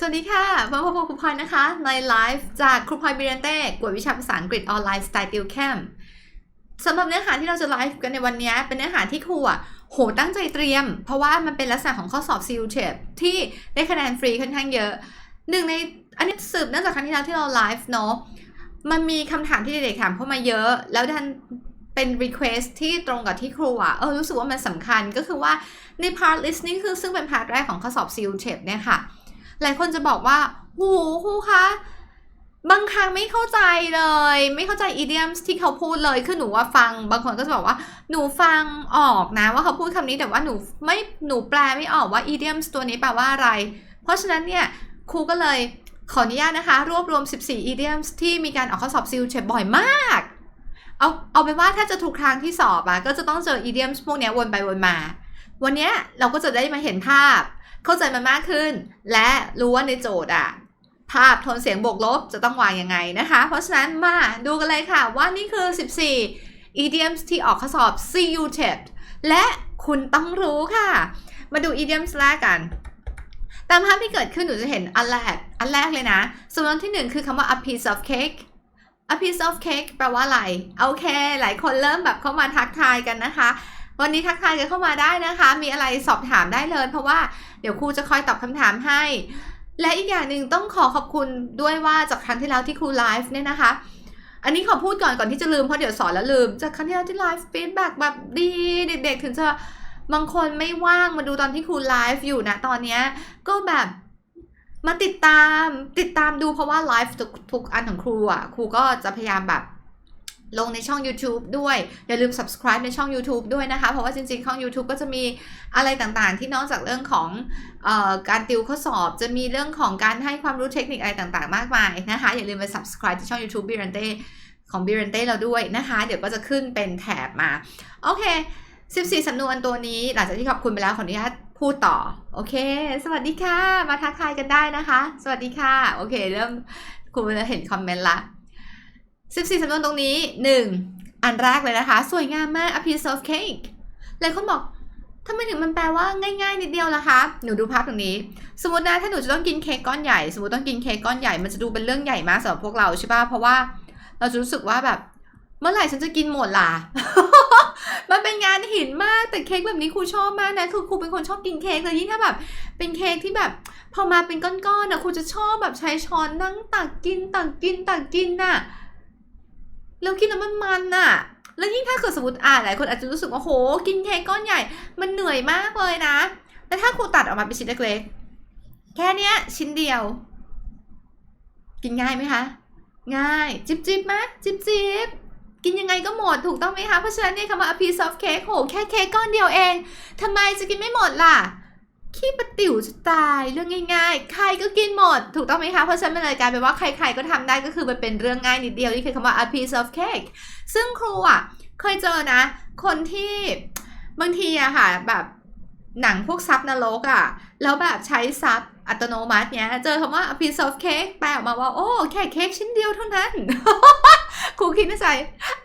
สวัสดีค่ะมาพบกับครูพลอยนะคะ ในไลฟ์จากครูพลอยบิเรนเต้กวดวิชาภาษาอังกฤษออนไลน์สไตล์ติวแคมสำหรับเนื้อหาที่เราจะไลฟ์กันในวันนี้ เป็นเนื้อหาที่ครูอะโหตั้งใจเตรียม เพราะว่ามันเป็นลักษณะของข้อสอบ CU t e p ที่ได้คะแนนฟรีค่อนข้างเยอะหนึ่งในอันนี้สืบเนื่องจากครั้งที่แล้วที่เราไลฟ์เนาะมันมีคำถามที่เด็กๆถามเข้ามาเยอะ แล้วดันเป็น request ที่ตรงกับที่ครูอะเออรู้สึกว่ามันสำคัญก็คือว่าใน part listening คือซึ่งเป็น part แรกของข้อสอบ CU t e p เนี่ยค่ะ หลายคนจะบอกว่าโหครูคะบางครั้งไม่เข้าใจเลย ไม่เข้าใจ idioms ที่เขาพูดเลยคือหนูว่าฟัง บางคนก็จะบอกว่าหนูฟังออกนะว่าเขาพูดคำนี้แต่ว่าหนูไม่หนูแปลไม่ออกว่า idioms ตัวนี้แปลว่าอะไร เพราะฉะนั้นเนี่ยครูก็เลยขออนุญาตนะคะ รวบรวม 14 idioms ที่มีการออกข้อสอบซิลเชบ่อยมาก เอาเอาเป็นว่าถ้าจะทุกครั้งที่สอบอะก็จะต้องเจอ idioms พวกนี้วนไปวนมา วันนี้เราก็จะได้มาเห็นภาพ เข้าใจมันมากขึ้น และรู้ว่าในโจทย์อะภาพโทนเสียงบวกลบจะต้องวางยังไงนะคะ เพราะฉะนั้นมาดูกันเลยค่ะว่านี่คือ 14 idioms ที่ออกข้อสอบ CU t e p และคุณต้องรู้ค่ะ มาดู idioms แรกกันตามภาพที่เกิดขึ้นหนูจะเห็นอันแรก อันแรกเลยนะสมมติที่หนึ่งคือคำว่า a piece of cake a piece of cake แปลว่าอะไร โอเค หลายคนเริ่มแบบเข้ามาทักทายกันนะคะ วันนี้ทักทายกันเข้ามาได้นะคะ มีอะไรสอบถามได้เลย เพราะว่าเดี๋ยวครูจะคอยตอบคำถามให้ และอีกอย่างหนึ่งต้องขอขอบคุณด้วยว่าจากครั้งที่แล้วที่ครูไลฟ์เนี่ยนะคะ อันนี้ขอพูดก่อนก่อนที่จะลืมเพราะเดี๋ยวสอนแล้วลืม จากครั้งที่แล้วที่ไลฟ์ฟีดแบ็กแบบดีเด็กๆ ถึงจะบางคนไม่ว่างมาดูตอนที่ครูไลฟ์อยู่นะตอนเนี้ยก็แบบมาติดตามติดตามดูเพราะว่าไลฟ์ทุกทุกอันของครูอะครูก็จะพยายามแบบ ลงในช่อง YouTube ด้วย อย่าลืม subscribe ในช่อง YouTube ด้วยนะคะ เพราะว่าจริงๆ ช่อง YouTube ก็จะมีอะไรต่างๆ ที่นอกจากเรื่องของออการติวข้อสอบ จะมีเรื่องของการให้ความรู้เทคนิคอะไรต่างๆ มากมายนะคะ อย่าลืมไป subscribe ที่ช่อง YouTube b i r a n t e ของ b i r a n t e เราด้วยนะคะ เดี๋ยวก็จะขึ้นเป็นแถบมา โอเค 14 สำนวนตัวนี้ หลังจากที่ขอบคุณไปแล้วขออนุญาตพูดต่อ โอเค สวัสดีค่ะ มาทักทายกันได้นะคะ สวัสดีค่ะ โอเค เริ่มคุณจะเห็นคอมเมนต์ละ 14สำนวนตรงนี้ 1. อันแรกเลยนะคะ สวยงามมาก a piece of cake หลายคนบอกทำไมถึงมันแปลว่าง่ายๆนิดเดียวล่ะคะ หนูดูภาพตรงนี้ สมมตินะถ้าหนูจะต้องกินเค้กก้อนใหญ่ สมมติต้องกินเค้กก้อนใหญ่ มันจะดูเป็นเรื่องใหญ่มากสำหรับพวกเราใช่ป่ะ เพราะว่าเราจะรู้สึกว่าแบบ เมื่อไหร่ฉันจะกินหมดล่ะ มันเป็นงานหินมาก แต่เค้กแบบนี้ครูชอบมากนะ คือครูเป็นคนชอบกินเค้กแต่ยิ่งถ้าแบบ เป็นเค้กที่แบบ พอมาเป็นก้อนๆนะครูจะชอบแบบใช้ช้อนนั่งตักกินตักกินตักกินน่ะ แล้วกินแล้วมันมันน่ะแล้วยิ่งถ้าเกิดสมมติอ่าหลายคนอาจจะรู้สึกว่าโห กินเค้กก้อนใหญ่ มันเหนื่อยมากเลยนะแล้วถ้าครูตัดออกมาเป็นชิ้นเล็กๆ แค่เนี้ย ชิ้นเดียว กินง่ายไหมคะ ง่าย จิบจิบไหมจิบจิบกินยังไงก็หมดถูกต้องไหมคะ เพราะฉะนั้นเนี่ยคำว่า a piece of cake โห แค่เค้กก้อนเดียวเอง ทำไมจะกินไม่หมดล่ะ ขี้ปะติ๋วจะตายเรื่องง่าย ๆ ใครก็กินหมด ถูกต้องไหมคะ เพราะฉะนั้นมันเลยกลายเป็นว่าใครๆก็ทำได้ก็คือมันเป็นเรื่องง่ายนิดเดียว นี่คือคำว่า a piece of cake ซึ่งครูอะเคยเจอนะ คนที่บางทีอะค่ะ แบบหนังพวกซับนรกอะแล้วแบบใช้ซับอัตโนมัติเนี้ย เจอคำว่า a piece of cake แปลออกมาว่า โอ้ แค่เค้กชิ้นเดียวเท่านั้น ครูคิดในใจ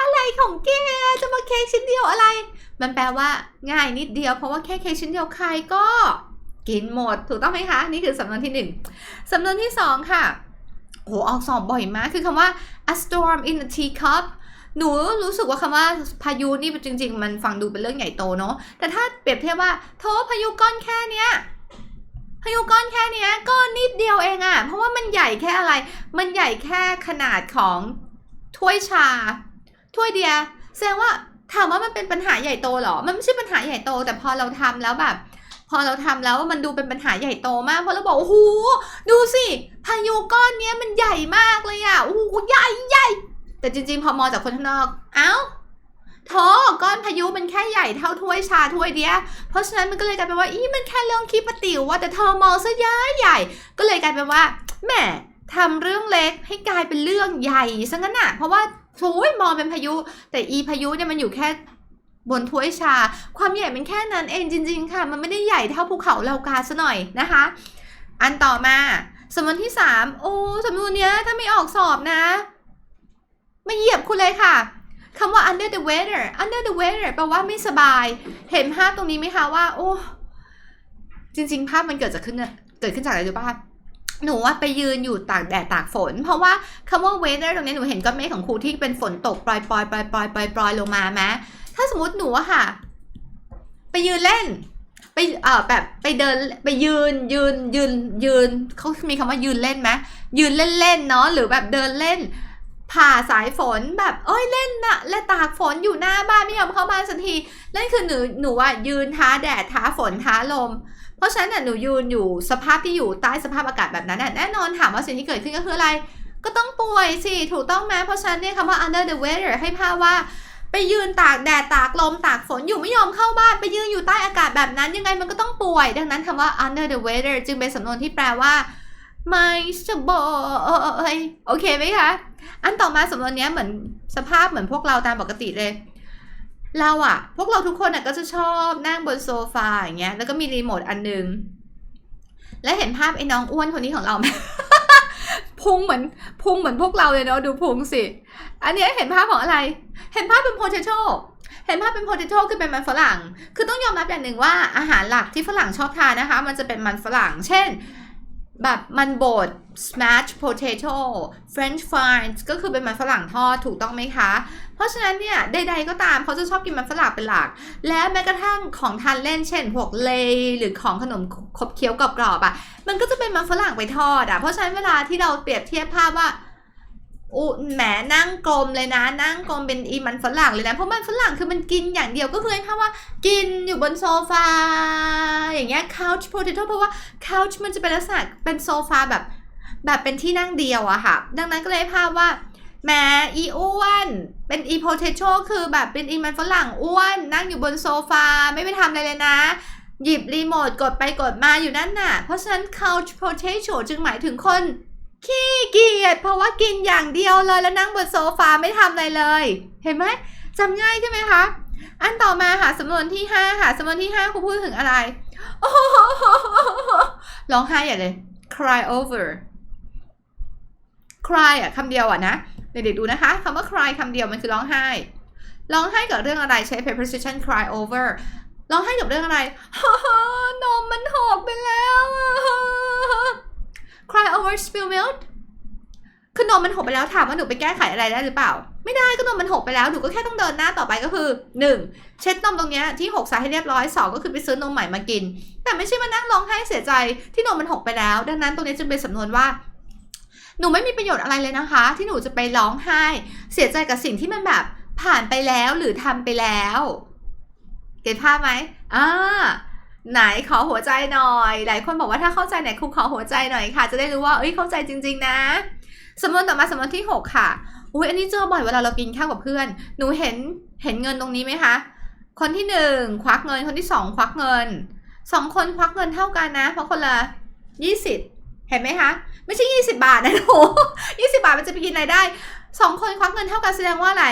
อะไรของแกจะมาเค้กชิ้นเดียวอะไร มันแปลว่าง่ายนิดเดียว เพราะว่าแค่เค้กชิ้นเดียวใครก็ กินหมดถูกต้องไหมคะ นี่คือสำนวนที่หนึ่งสำนวนที่สองค่ะโหออกสอบบ่อยมาก คือคำว่า a storm in a teacup หนูรู้สึกว่าคำว่าพายุนี่จริง ๆ มันฟังดูเป็นเรื่องใหญ่โตเนาะแต่ถ้าเปรียบเทียบว่าโทพายุก้อนแค่เนี้ยพายุก้อนแค่เนี้ยก็นิดเดียวเองอะเพราะว่ามันใหญ่แค่อะไร มันใหญ่แค่ขนาดของถ้วยชา ถ้วยเดียวแสดงว่าถามว่ามันเป็นปัญหาใหญ่โตหรอ มันไม่ใช่ปัญหาใหญ่โต แต่พอเราทำแล้วแบบ พอเราทำแล้วมันดูเป็นปัญหาใหญ่โตมากเพราะเราบอกโอ้โหดูสิพายุก้อนเนี้ยมันใหญ่มากเลยอะโอ้โหใหญ่ใหญ่แต่จริง ๆ พอมองจากคนข้างนอก เอ้าโถก้อนพายุมันแค่ใหญ่เท่าถ้วยชาถ้วยเดียวเพราะฉะนั้นมันก็เลยกลายเป็นว่าอีมันแค่เรื่องขี้ปติวว่าแต่เธอมองซะย้ายใหญ่ ก็เลยกลายเป็นว่าแหมทำเรื่องเล็กให้กลายเป็นเรื่องใหญ่ซะงั้นน่ะเพราะว่าโอ้ยมองเป็นพายุ แต่อีพายุเนี่ยมันอยู่แค่ บนถ้วยชา ความใหญ่มันแค่นั้นเองจริง ๆ ค่ะ มันไม่ได้ใหญ่เท่าภูเขาเลากาซะหน่อยนะคะ อันต่อมาสำนวนที่สามโอ้สำนวนเนี้ยถ้าไม่ออกสอบนะไม่เหยียบคุณเลยค่ะคำว่า under the weather under the weather แปลว่าไม่สบาย เห็นภาพตรงนี้ไหมคะว่า โอ้จริง ๆ ภาพมันเกิดจากขึ้นเกิดขึ้นจากอะไรรู้ป่ะหนูว่าไปยืนอยู่ตากแดดตากฝน เพราะว่าคำว่า weather ตรงนี้หนูเห็นก้อนเมฆของครูที่เป็นฝนตกปล่อยปล่อยปล่อยปล่อยปล่อยปล่อยลงมาไหม ถ้าสมมติหนูอะค่ะ ไปยืนเล่น ไปเอ่อแบบไปเดินไปยืนยืนยืนยืนเขามีคำว่ายืนเล่นไหมยืนเล่นเล่นเนาะหรือแบบเดินเล่น ผ่าสายฝนแบบเอ้ยเล่นนะและตากฝนอยู่หน้าบ้านไม่ยอมเข้าบ้านสักทีนั่นคือหนูหนูว่ายืนท้าแดดท้าฝนท้าลม เพราะฉะนั้นน่ะหนูยืนอยู่สภาพที่อยู่ใต้สภาพอากาศแบบนั้นน่ะแน่นอนถามว่าสิ่งที่เกิดขึ้นก็คืออะไรก็ต้องป่วยสิ ถูกต้องไหมเพราะฉะนั้นเนี่ยคำว่า under the weather ให้ภาพว่า ไปยืนตากแดดตากลมตากฝนอยู่ไม่ยอมเข้าบ้านไปยืนอยู่ใต้อากาศแบบนั้นยังไงมันก็ต้องป่วย ดังนั้นคำว่า under the weather จึงเป็นสำนวนที่แปลว่าไม่สบายโอเคไหมคะ อันต่อมาสำนวนนี้เหมือนสภาพเหมือนพวกเราตามปกติเลย เราอะพวกเราทุกคนอะก็จะชอบนั่งบนโซฟาอย่างเงี้ยแล้วก็มีรีโมทอันหนึง และเห็นภาพไอ้น้องอ้วนคนนี้ของเราไหม พุงเหมือนพุงเหมือนพวกเราเลยเนาะดูพุงสิ อันนี้เห็นภาพของอะไร เห็นภาพเป็นโพเทโชเห็นภาพเป็นโพเทโชคือเป็นมันฝรั่ง คือต้องยอมรับอย่างหนึ่งว่าอาหารหลักที่ฝรั่งชอบทานนะคะ มันจะเป็นมันฝรั่ง เช่น แบบมันบด smash potato french fries ก็คือเป็นมันฝรั่งทอดถูกต้องไหมคะ เพราะฉะนั้นเนี่ยใดๆก็ตามเขาจะชอบกินมันฝรั่งเป็นหลัก และแม้กระทั่งของทานเล่นเช่นพวกเลยหรือของขนมขบเคี้ยวกรอบๆอะ่ะ มันก็จะเป็นมันฝรั่งไปทอดอะ่ะ เพราะฉะนั้นเวลาที่เราเปรียบเทียบภาพว่า อุแหมนั่งกลมเลยนะ นั่งกลมเป็นอีมันฝรั่งเลยนะ เพราะมันฝรั่งคือมันกินอย่างเดียวก็คือให้ภาพว่ากินอยู่บนโซฟา อย่างเงี้ย couch potato เพราะว่า couch มันจะเป็นลักษณะเป็นโซฟาแบบ แบบเป็นที่นั่งเดียวอะค่ะ ดังนั้นก็เลยภาพว่าแหมอีอ้วนเป็นอีโพเทโ o คือแบบเป็นอีมันฝรั่งอ้วนนั่งอยู่บนโซฟาไม่ไปทำอะไรเลยนะหยิบรีโมทกดไปกดมาอยู่นั่นน่ะ เพราะฉะนั้น couch potato จึงหมายถึงคน ขี้เกียจเพราะว่ากินอย่างเดียวเลยแล้วนั่งบนโซฟาไม่ทำอะไรเลย เห็นไหมจำง่ายใช่ไหมคะ อันต่อมาค่ะสำนวนที่5ค่ะสำนวนที่5ครูพูดถึงอะไรโอ้โหร้องไห้ใหญ่เลย cry over cry อะคำเดียวอะนะ เด็กๆดูนะคะคำว่า cry คำเดียวมันคือร้องไห้ ร้องไห้กับเรื่องอะไรใช้ preposition cry over ร้องไห้กับเรื่องอะไรนมมันหกไปแล้ว cry over spilled milk คือนมมันหกไปแล้วถามว่าหนูไปแก้ไขอะไรได้หรือเปล่า ไม่ได้ก็นมมันหกไปแล้วหนูก็แค่ต้องเดินหน้าต่อไปก็คือ 1. เช็ดนมตรงเนี้ยที่หกซะให้เรียบร้อย 2 ก็คือไปซื้อนมใหม่มากิน แต่ไม่ใช่มานั่งร้องไห้เสียใจที่นมมันหกไปแล้ว ดังนั้นตรงนี้จึงเป็นสำนวนว่าหนูไม่มีประโยชน์อะไรเลยนะคะ ที่หนูจะไปร้องไห้ เสียใจกับสิ่งที่มันแบบผ่านไปแล้วหรือทำไปแล้ว เก็ตภาพไหมอ่า ไหนขอหัวใจหน่อย หลายคนบอกว่าถ้าเข้าใจไหนครูขอหัวใจหน่อยค่ะ จะได้รู้ว่าเอ้ยเข้าใจจริง ๆ นะสำนวนต่อมาสำนวนที่ 6 ค่ะอุ้ยอันนี้เจอบ่อยเวลาเรากินข้าวกับเพื่อน หนูเห็นเห็นเงินตรงนี้ไหมคะ คนที่หนึ่งควักเงินคนที่สองควักเงินสองคนควักเงินเท่ากันนะ เพราะคนละยี่สิบเห็นไหมคะ ไม่ใช่ยี่สิบาทนะโหยี่สิบาทมันจะไปกินอะไรได้สองคนควักเงินเท่ากันแสดงว่าอะไร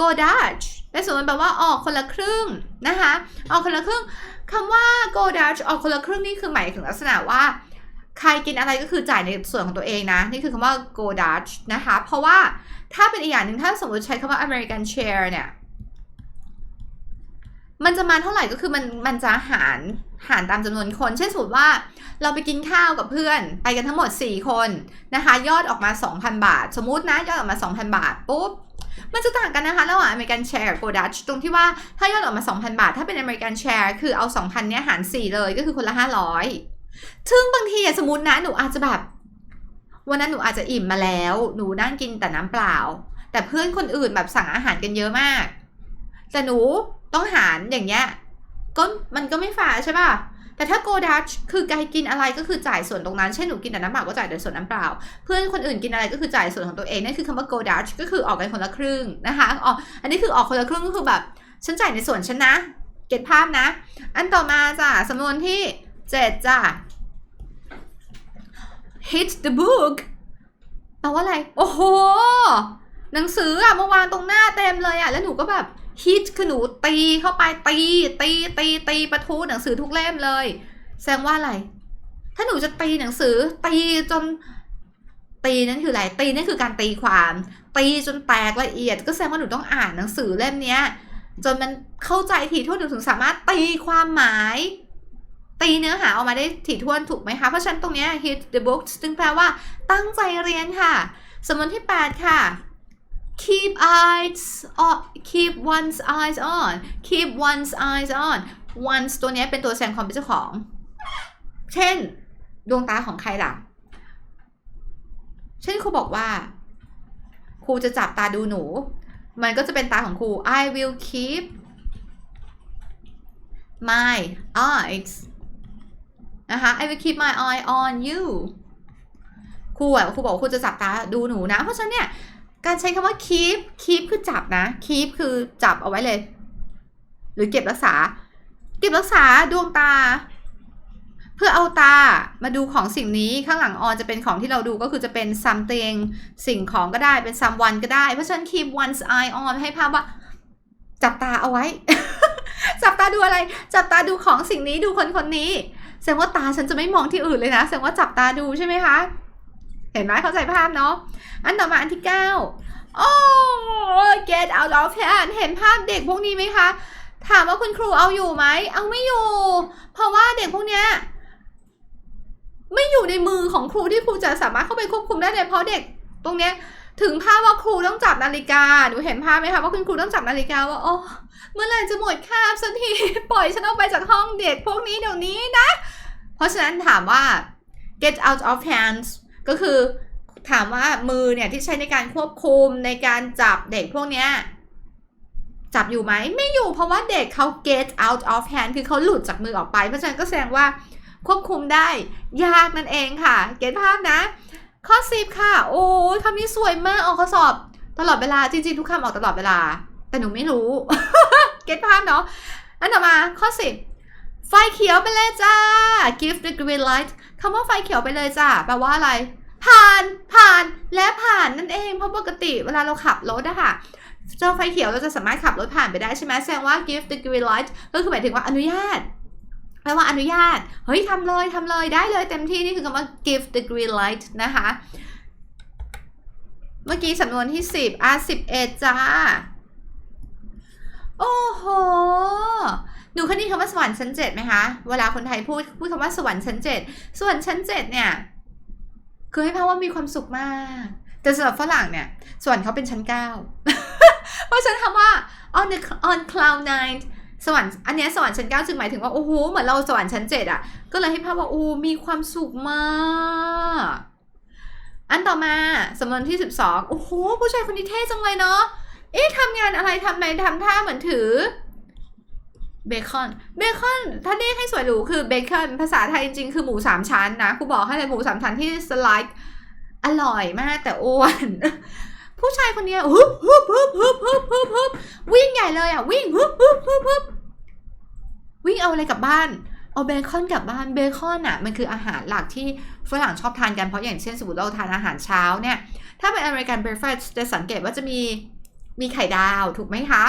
go Dutch เป็นส่วนแปลว่าออกคนละครึ่งนะคะ ออกคนละครึ่งคำว่า go Dutch ออกคนละครึ่งนี่คือหมายถึงลักษณะว่า ใครกินอะไรก็คือจ่ายในส่วนของตัวเองนะ นี่คือคำว่า go Dutch นะคะ เพราะว่าถ้าเป็นอีกอย่างหนึ่งถ้าสมมติใช้คำว่า American share เนี่ยมันจะมาเท่าไหร่ก็คือมันมันจะหารหารตามจำนวนคน เช่นสมมติว่าเราไปกินข้าวกับเพื่อนไปกันทั้งหมด 4 คนนะคะ ยอดออกมา 2,000 บาท สมมตินะยอดออกมา 2,000 บาทปุ๊บ มันจะต่างกันนะคะระหว่าง American Share กับ Go Dutch ตรงที่ว่าถ้ายอดออกมา 2,000 บาท ถ้าเป็น American Share คือเอา 2,000 เนี้ยหาร 4 เลยก็คือคนละ 500 ซึ่งบางทีสมมตินะหนูอาจจะแบบ วันนั้นหนูอาจจะอิ่มมาแล้ว หนูนั่งกินแต่น้ำเปล่า แต่เพื่อนคนอื่นแบบสั่งอาหารกันเยอะมาก แต่หนูต้องหารอย่างเงี้ยก็มันก็ไม่ฝาใช่ป่ะ แต่ถ้า Go Dutch คือการกินอะไรก็คือจ่ายส่วนตรงนั้น เช่นหนูกินแต่น้ำเปล่าก็จ่ายแต่ส่วนน้ำเปล่า เพื่อนคนอื่นกินอะไรก็คือจ่ายส่วนของตัวเองนั่นคือคำว่า Go Dutch ก็คือออกกันคนละครึ่งนะคะออกอันนี้คือออกคนละครึ่งก็คือแบบฉันจ่ายในส่วนฉันนะ เก็ตภาพนะ อันต่อมาจ้ะสำนวนที่เจ็ดจ้ะ hit the book แปลว่าอะไร โอ้โห หนังสืออะมาวางตรงหน้าเต็มเลยอะแล้วหนูก็แบบ hit คือหนูตีเข้าไปตีตีตีตีประทุหนังสือทุกเล่มเลย แสดงว่าอะไร ถ้าหนูจะตีหนังสือ ตีจนตีนั่นคืออะไรตีนั่นคือการตีความตีจนแตกละเอียด ก็แสดงว่าหนูต้องอ่านหนังสือเล่มเนี้ย จนมันเข้าใจถี่ถ้วนหนูถึงสามารถตีความหมาย ตีเนื้อหาออกมาได้ถี่ถ้วนถูกไหมคะเพราะฉะนั้นตรงเนี้ย hit the books จึงแปลว่าตั้งใจเรียนค่ะ สมมติที่ 8 ค่ะ keep eyes on keep one's eyes on keep one's eyes on one's ตัวเนี้ยเป็นตัวแสดงความเป็นเจ้าของ เช่น ดวงตาของใครล่ะ เช่นครูบอกว่า ครูจะจับตาดูหนู มันก็จะเป็นตาของครู I will keep my eyes นะคะ I will keep my eye on you ครูอะครูบอกว่าครูจะจับตาดูหนูนะ เพราะฉะนั้นเนี่ย การใช้คำว่า keep keep คือจับนะ keep คือจับเอาไว้เลย หรือเก็บรักษา เก็บรักษาดวงตา เพื่อเอาตามาดูของสิ่งนี้ข้างหลังออนจะเป็นของที่เราดูก็คือจะเป็น something สิ่งของก็ได้เป็น someone ก็ได้ เพราะฉะนั้น keep one's eye on ให้ภาพว่า จับตาเอาไว้ จับตาดูอะไร จับตาดูของสิ่งนี้ดูคนคนนี้แสดงว่าตาฉันจะไม่มองที่อื่นเลยนะแสดงว่าจับตาดูใช่ไหมคะ เห็นไหมเข้าใจภาพเนาะ อันต่อมาอันที่ 9 โอ้ get out of hand เห็นภาพเด็กพวกนี้ไหมคะ ถามว่าคุณครูเอาอยู่ไหม เอาไม่อยู่ เพราะว่าเด็กพวกเนี้ยไม่อยู่ในมือของครูที่ครูจะสามารถเข้าไปควบคุมได้เลยเพราะเด็กตรงเนี้ยถึงภาพว่าครูต้องจับนาฬิกา หนูเห็นภาพไหมคะว่าคุณครูต้องจับนาฬิกาว่าโอ้เมื่อไหร่จะหมดคาบสักทีปล่อยฉันออกไปจากห้องเด็กพวกนี้เดี๋ยวนี้นะ เพราะฉะนั้นถามว่า get out of hands ก็คือถามว่ามือเนี่ยที่ใช้ในการควบคุมในการจับเด็กพวกเนี้ยจับอยู่ไหมไม่อยู่เพราะว่าเด็กเขา get out of hand คือเขาหลุดจากมือออกไป เพราะฉะนั้นก็แสดงว่าควบคุมได้ยากนั่นเองค่ะ เก็ตภาพนะ ข้อสิบค่ะ โอ้ยคำนี้สวยมากออกข้อสอบตลอดเวลาจริงๆ ทุกคำออกตลอดเวลา แต่หนูไม่รู้ เก็ตภาพเนาะอันต่อมาข้อสิบไฟเขียวไปเลยจ้า give the green light คำว่าไฟเขียวไปเลยจ้าแปลว่าอะไร ผ่านผ่านและผ่านนั่นเอง เพราะปกติเวลาเราขับรถอะค่ะเจอไฟเขียวเราจะสามารถขับรถผ่านไปได้ใช่ไหมแสดงว่า give the green light ก็คือหมายถึงว่าอนุญาตแปลว่าอนุญาต เฮ้ยทำเลยทำเลยได้เลยเต็มที่นี่คือคำว่า give the green light นะคะ เมื่อกี้สำนวนที่ 10อะ11 จ้า โอ้โห หนูคยได้คำว่าสวรรค์ชั้นเจ็ดไหมคะ เวลาคนไทยพูดพูดคำว่าสวรรค์ชั้นเจ็ดสวรรค์ชั้นเจ็ดเนี่ยคือให้ภาพว่ามีความสุขมาก แต่สำหรับฝรั่งเนี่ยสวรรค์เขาเป็นชั้นเก้าเพราะฉันคำว่า on the on cloud nine สวรรค์อันนี้สวรรค์ชั้นเก้าจึงหมายถึงว่าโอ้โหเหมือนเราสวรรค์ชั้นเจ็ดอะก็เลยให้ภาพว่าโอ้มีความสุขมากอันต่อมาสำนวนที่ 12 โอ้โห ผู้ชายคนนี้เท่จังเลยเนาะ เอ๊ะทำงานอะไรทำไมทำท่าเหมือนถือ เบคอน เบคอน ถ้าเรียกให้สวยหรูคือเบคอน ภาษาไทยจริงๆ คือหมูสามชั้นนะครูบอกให้เลยหมูสามชั้นที่สไลด์อร่อยมากแต่อ้วน ผู้ชายคนนี้ฮึบฮึบฮึบฮึบฮึบฮึบฮึบวิ่งใหญ่เลยอะ วิ่งฮึบฮึบฮึบฮึบวิ่งเอาอะไรกลับบ้าน เอาเบคอนกลับบ้านเบคอนอะ มันคืออาหารหลักที่ฝรั่งชอบทานกันเพราะอย่างเช่นสมมติเราทานอาหารเช้าเนี่ย ถ้าเป็นอเมริกันเบรคฟาสต์จะสังเกตว่าจะมีมีไข่ดาวถูกไหมคะ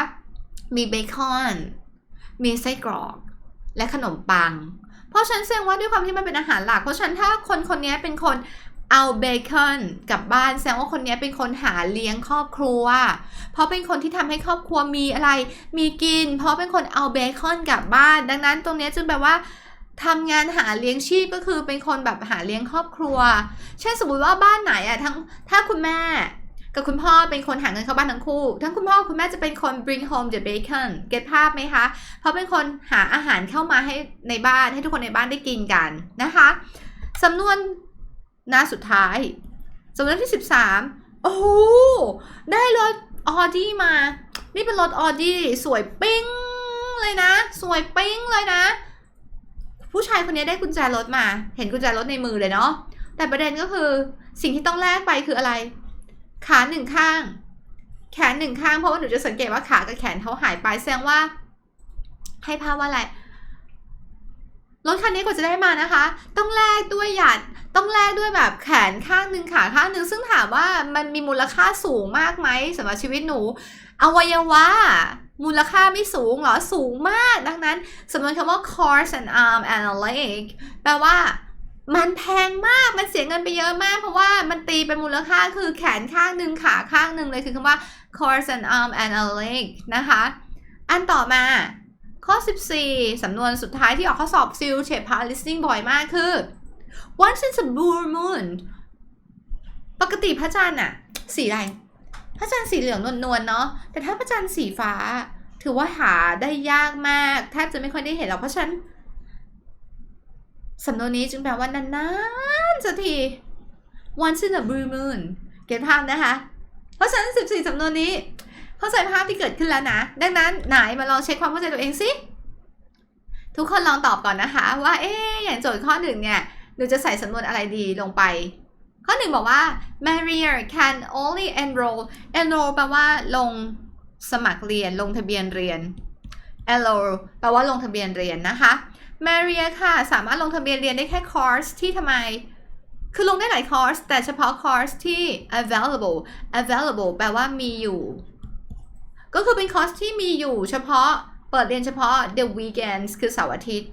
มีเบคอน มีไส้กรอก และขนมปัง เพราะฉะนันแสดงว่าด้วยความที่มันเป็นอาหารหลัก เพราะฉันถ้าคนคนนี้เป็นคนเอาเบคอนกลับบ้านแสดงว่าคนนี้เป็นคนหาเลี้ยงครอบครัว เพราะเป็นคนที่ทำให้ครอบครัวมีอะไร มีกิน เพราะเป็นคนเอาเบคอนกลับบ้าน ดังนั้นตรงนี้จึงแปลว่าทำงานหาเลี้ยงชีพก็คือเป็นคนแบบหาเลี้ยงครอบครัว เช่นสมมติว่าบ้านไหนอะทั้งถ้าคุณแม่ กับคุณพ่อเป็นคนหาเงินเข้าบ้านทั้งคู่ ทั้งคุณพ่อคุณแม่จะเป็นคน bring home the bacon เก็ตภาพไหมคะเพราะเป็นคนหาอาหารเข้ามาให้ในบ้านให้ทุกคนในบ้านได้กินกันนะคะสำนวนหน้าสุดท้ายสำนวนที่ 13 โอ้โหได้รถออดี้มา นี่เป็นรถออดี้สวยปิ้งเลยนะ สวยปิ้งเลยนะ ผู้ชายคนนี้ได้กุญแจรถมา เห็นกุญแจรถในมือเลยเนาะแต่ประเด็นก็คือสิ่งที่ต้องแลกไปคืออะไร ขาหนึ่งข้าง แขนหนึ่งข้าง เพราะว่าหนูจะสังเกตว่าขากับแขนเขาหายไปแสดงว่า ให้ภาพว่าอะไรรถคันนี้กว่าจะได้มานะคะ ต้องแลกด้วยหยาดต้องแลกด้วยแบบแขนข้างหนึ่งขาข้างหนึ่งซึ่งถามว่ามันมีมูลค่าสูงมากไหมสำหรับชีวิตหนู อวัยวะมูลค่าไม่สูงเหรอสูงมาก ดังนั้นสำนวนคำว่า course and arm and a leg แปลว่า มันแพงมาก มันเสียเงินไปเยอะมาก เพราะว่ามันตีเป็นมูลค่าคือแขนข้างหนึ่งขาข้างหนึ่งเลยคือคำว่า course and arm and a leg นะคะ อันต่อมาข้อ 14 สำนวนสุดท้ายที่ออกข้อสอบซิลเชฟพา listening บ่อยมากคือ once in a blue moon ปกติพระจันทร์อะสีอะไร พระจันทร์สีเหลืองนวลๆเนาะ แต่ถ้าพระจันทร์สีฟ้า ถือว่าหาได้ยากมาก แทบจะไม่ค่อยได้เห็นหรอกเพราะฉะนั้น สำนวนนี้จึงแปลว่านานๆสักที once in a blue moon เก็ตภาพนะคะ เพราะฉะนั้น 14 สำนวนนี้ เข้าใจภาพที่เกิดขึ้นแล้วนะ ดังนั้นไหนมาลองเช็คความเข้าใจตัวเองสิทุกคนลองตอบก่อนนะคะ ว่าเอ๊อย่างโจทย์ข้อหนึ่งเนี่ยหนูจะใส่สำนวนอะไรดีลงไป ข้อหนึ่งบอกว่า Maria can only enroll enroll แปลว่าลงสมัครเรียนลงทะเบียนเรียน enroll แปลว่าลงทะเบียนเรียนนะคะ Maria ค่ะ สามารถลงทะเบียนเรียนได้แค่คอร์สที่ทำไม คือลงได้หลายคอร์ส แต่เฉพาะคอร์สที่ available available แปลว่ามีอยู่ ก็คือเป็นคอร์สที่มีอยู่ เฉพาะเปิดเรียนเฉพาะ the weekends คือเสาร์อาทิตย์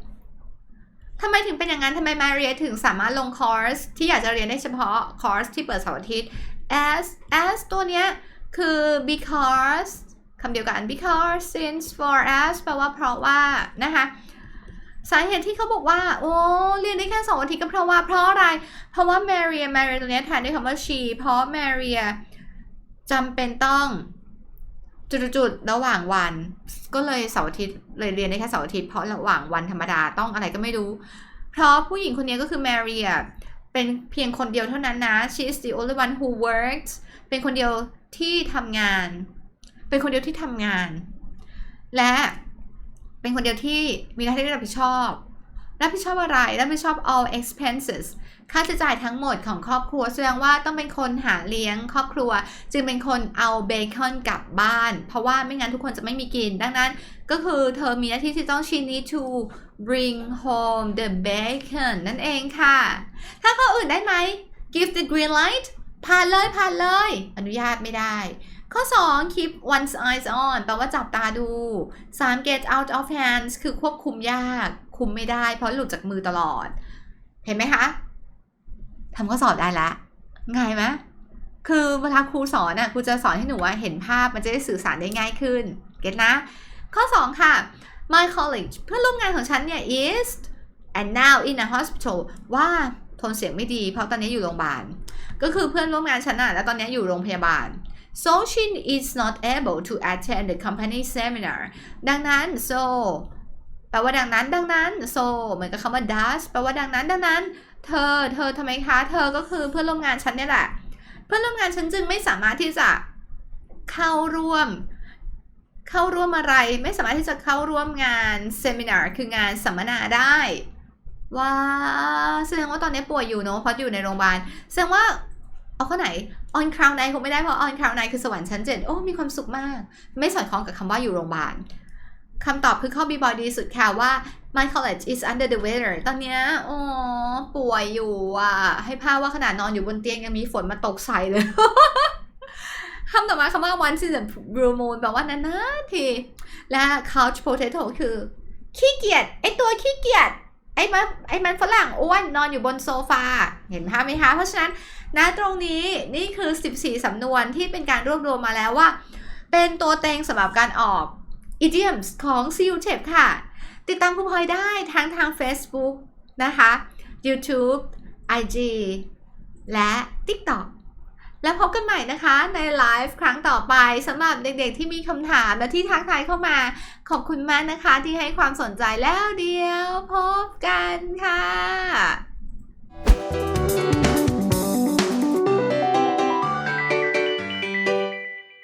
ทำไมถึงเป็นอย่างนั้นทำไมมาเรียถึงสามารถลงคอร์สที่อยากจะเรียนได้เฉพาะคอร์สที่เปิดเสาร์อาทิตย์ as as ตัวเนี้ยคือ because คำเดียวกัน because since for as แปลว่าเพราะว่านะคะ สาเหตุที่เขาบอกว่า โอ้เรียนได้แค่สองอาทิตย์ก็เพราะว่าเพราะอะไร เพราะว่า Maria Maria ตัวเนี้ยแทนด้วยคำว่า she เพราะ Maria จำเป็นต้องจุดๆระหว่างวัน ก็เลยเสาร์อาทิตย์เลยเรียนได้แค่เสาร์อาทิตย์เพราะระหว่างวันธรรมดาต้องอะไรก็ไม่รู้ เพราะผู้หญิงคนนี้ก็คือ Maria เป็นเพียงคนเดียวเท่านั้นนะ she is the only one who works เป็นคนเดียวที่ทำงาน เป็นคนเดียวที่ทำงาน และ เป็นคนเดียวที่มีหน้าที่รับผิดชอบ รับผิดชอบอะไร รับผิดชอบ all expenses ค่าใช้จ่ายทั้งหมดของครอบครัวแสดงว่าต้องเป็นคนหาเลี้ยงครอบครัว จึงเป็นคนเอาเบคอนกลับบ้าน เพราะว่าไม่งั้นทุกคนจะไม่มีกิน ดังนั้นก็คือเธอมีหน้าที่ที่ต้อง she need to bring home the bacon นั่นเองค่ะ ถ้าข้ออื่นได้ไหม give the green light ผ่านเลยผ่านเลย อนุญาตไม่ได้ ข้อ 2 keep one's eyes on แปลว่าจับตาดู 3 get out of hands คือควบคุมยาก คุมไม่ได้ เพราะหลุดจากมือตลอด เห็นไหมคะทำข้อสอบได้ละง่ายไหมคือเวลาครูสอนอะครูจะสอนให้หนูว่าเห็นภาพมันจะได้สื่อสารได้ง่ายขึ้น เก็ตนะ ข้อ 2 ค่ะ my colleague เพื่อนร่วมงานของฉันเนี่ย is and now in a hospital ว่าทนเสียงไม่ดี เพราะตอนนี้อยู่โรงพยาบาล ก็คือเพื่อนร่วมงานฉันอะแล้วตอนนี้อยู่โรงพยาบาล so she is not able to attend the company seminar ดังนั้น so แปลว่าดังนั้น ดังนั้น so เหมือนกับคำว่า does แปลว่าดังนั้น ดังนั้น เธอ เธอทำไมคะ เธอก็คือเพื่อนร่วมงานฉันเนี่ยแหละ เพื่อนร่วมงานฉันจึงไม่สามารถที่จะเข้าร่วม เข้าร่วมอะไร ไม่สามารถที่จะเข้าร่วมงานเซมินาร์คืองานสัมมนาได้ว้าแสดงว่าตอนนี้ป่วยอยู่เนอะเพราะอยู่ในโรงพยาบาล แสดงว่า เอาข้อไหน on cloud nine คงไม่ได้เพราะ on cloud nine คือสวรรค์ชั้นเจ็ดโอ้ มีความสุขมาก ไม่สอดคล้องกับคำว่าอยู่โรงพยาบาลคำตอบคือข้อ B บอยดีสุดค่ะว่า my college is under the weather ตอนเนี้ยอ๋อป่วยอยู่อะ ให้ภาพว่าขนาดนอนอยู่บนเตียงยังมีฝนมาตกใส่เลยคำต่อมาคำว่า once in blue moon แปลว่านานๆทีและ couch potato คือ ขี้เกียจไอตัวขี้เกียจ ไอ้มันไอ้มันฝรั่งอ้วนนอนอยู่บนโซฟา เห็นภาพไหมคะ เพราะฉะนั้นณตรงนี้นี่คือ 14 สำนวนที่เป็นการรวบรวมมาแล้วว่า เป็นตัวเต็งสำหรับการออก idioms ของ CU t e p ค่ะ ติดตามคุณพลอยได้ทั้งทาง Facebook นะคะ YouTube IG และ TikTok แล้วพบกันใหม่นะคะในไลฟ์ครั้งต่อไปสำหรับเด็กๆที่มีคำถามและที่ทักทายเข้ามา ขอบคุณมากนะคะที่ให้ความสนใจแล้วเดียวพบกันค่ะ